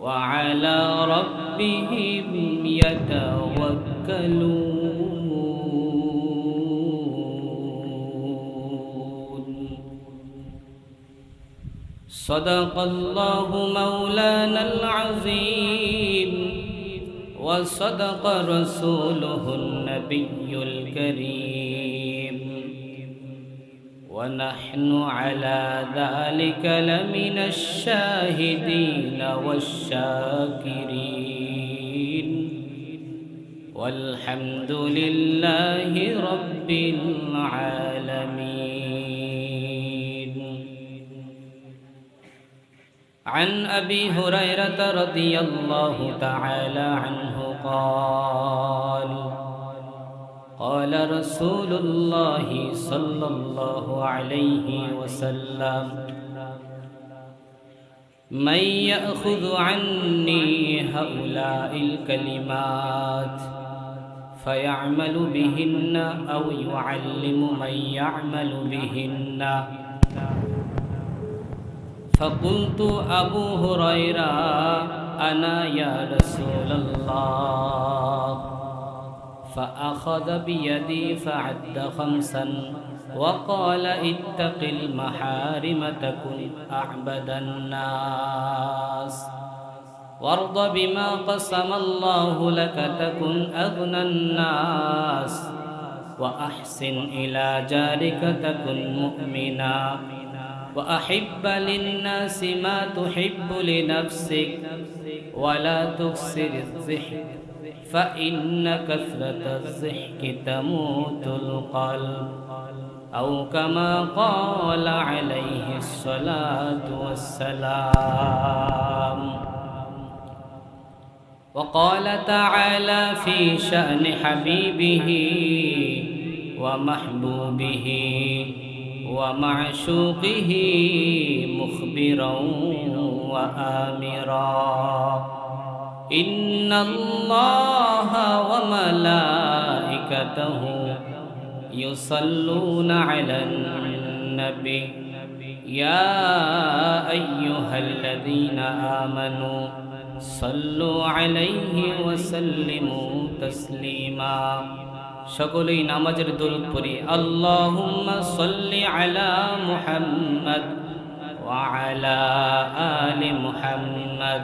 وعلى ربهم يتوكلون. صدق الله مولانا العظيم. وصدق رسوله النبي الكريم. ونحن على ذلك لمن الشاهدين والشاكرين. والحمد لله رب العالمين. عن أبي هريرة رضي الله تعالى عنه قال قال رسول الله صلى الله عليه وسلم من يأخذ عني هؤلاء الكلمات فيعمل بهن أو يعلم من يعمل بهن. فقلت أبو هريرة أنا يا رسول الله. فأخذ بيدي فعد خمسا وقال اتق المحارم تكن أعبد الناس وارض بما قسم الله لك تكن أغنى الناس وأحسن إلى جارك تكن مؤمنا وأحب للناس ما تحب لنفسك ولا تكسر الضحك فإن كثرة الضحك تموت القلب. أو كما قال عليه الصلاة والسلام. وقال تعالى في شأن حبيبه ومحبوبه ومعشوقه مخبرا وآمرا. إن الله وملائكته يصلون على النبي يا أيها الذين آمنوا صلوا عليه وسلموا تسليما সকলেই নামাজের দরুদ পড়ি আল্লাহুম্মা সাল্লি আলা মুহাম্মদ ওয়া আলা আলি মুহাম্মদ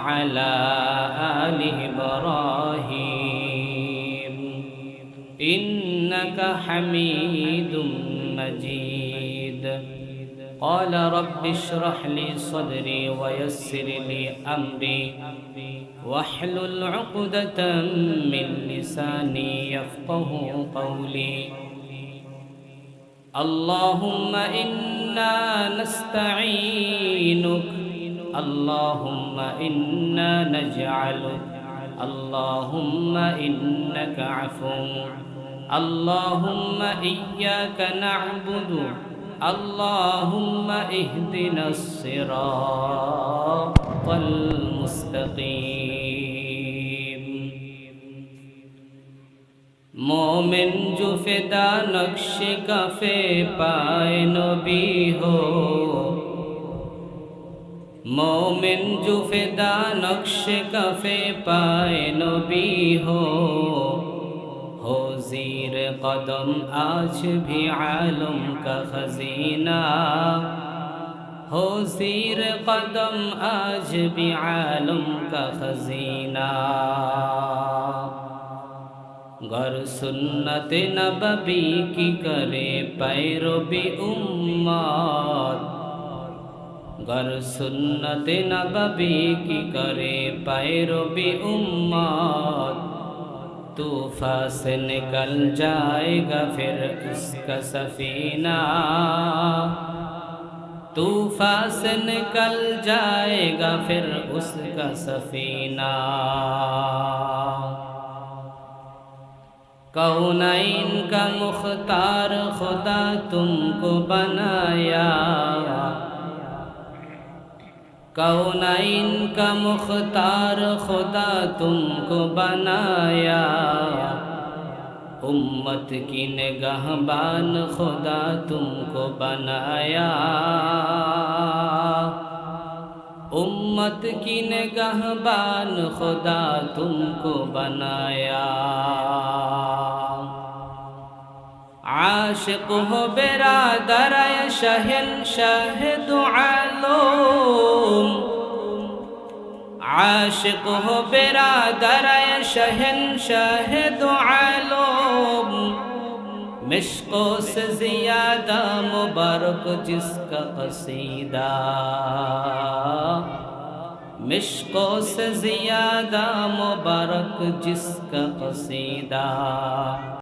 وعلى آل إبراهيم. إنك حميد مجيد. قال رب اشرح لي صدري ويسر لي أمري. واحلل عقدة من لساني يفقه قولي. اللهم إنا نستعينك اللهم إنا نجعلك اللهم إنك عفو اللهم إياك نعبد اللهم اهدنا الصراط المستقيم مومن جو فدا نقش کفے پائے نبی ہو मोमिन जो फिदा नक्श कफे पाए नबी हो हो जीर कदम आज भी आलम का खजीना हो जीर कदम आज भी आलम का खजीना गर सुन्नत नबी की करे पैरो भी उम्मत गर सुन्नत नबी की करे पैरवी उम्मत तूफा से निकल जाएगा फिर उसका सफीना तूफा से निकल जाएगा फिर उसका सफीना कौनाइन का मुख्तार खुदा तुमको बनाया کونائن کا مختار خدا تم کو بنایا امت کی نگہبان خدا تم کو بنایا امت کی نگہبان خدا تم کو بنایا عاشق ہو برادر شہن شاہ دعائے আশিক হো বেরা দারায় শহন শাহেদ আলোম مشقوں سے زیادہ مبارک جس کا قصیدہ مشقوں سے زیادہ مبارک جس کا قصیدہ